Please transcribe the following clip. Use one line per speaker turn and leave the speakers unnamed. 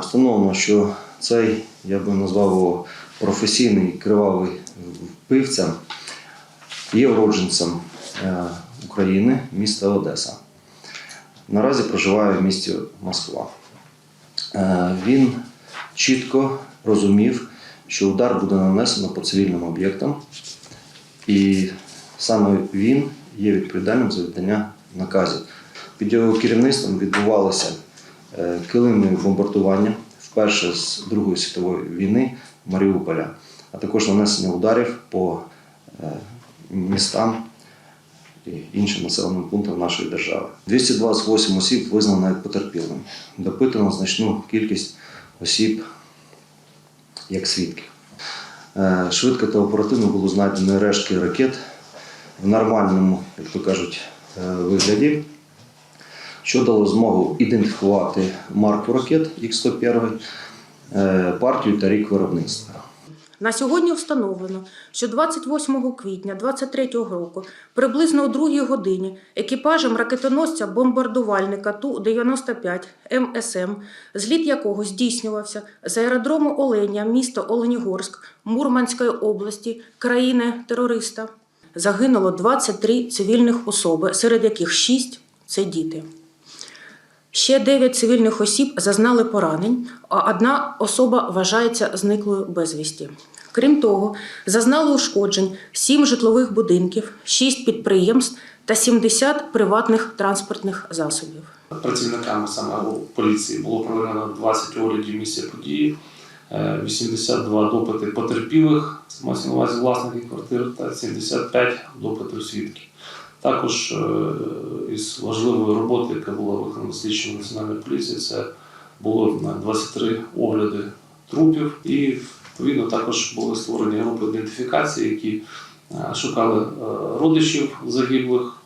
Встановлено, що цей, я би назвав його професійний кривавий вбивця, є уродженцем е, України, міста Одеса. Наразі проживає в місті Москва. Е, Він чітко розумів, що удар буде нанесено по цивільним об'єктам, і саме він є відповідальним за віддання наказів. Під його керівництвом відбувалося е, килимне бомбардування вперше з Другої світової війни Маріуполя, а також нанесення ударів по е, містам і іншим населеним пунктам нашої держави. 228 осіб визнано як потерпілими. Допитано значну кількість осіб як свідків. Е, Швидко та оперативно було знайдено рештки ракет в нормальному, як то кажуть, е, вигляді, що дало змогу ідентифікувати марку ракет Х-101, е, партію та рік виробництва.
На сьогодні встановлено, що 28 квітня 23 року, приблизно о 2 годині, екіпажем ракетоносця бомбардувальника Ту-95 МСМ, зліт якого здійснювався з аеродрому Оленя, місто Оленігорськ, Мурманської області, країни-терориста, загинуло 23 цивільних особи, серед яких 6 – це діти. Ще 9 цивільних осіб зазнали поранень, а одна особа вважається зниклою безвісті. Крім того, зазнали ушкоджень 7 житлових будинків, 6 підприємств та 70 приватних транспортних засобів.
Працівниками саме поліції було проведено 20 оглядів місця події, е, 82 допити потерпілих, мається на увазі власників квартир, та 75 допитів свідків. Також е, із важливої роботи, яка була виконана слідчим національної поліції, це було на 23 огляди трупів, і відповідно також були створені групи ідентифікації, які е, шукали е, родичів загиблих,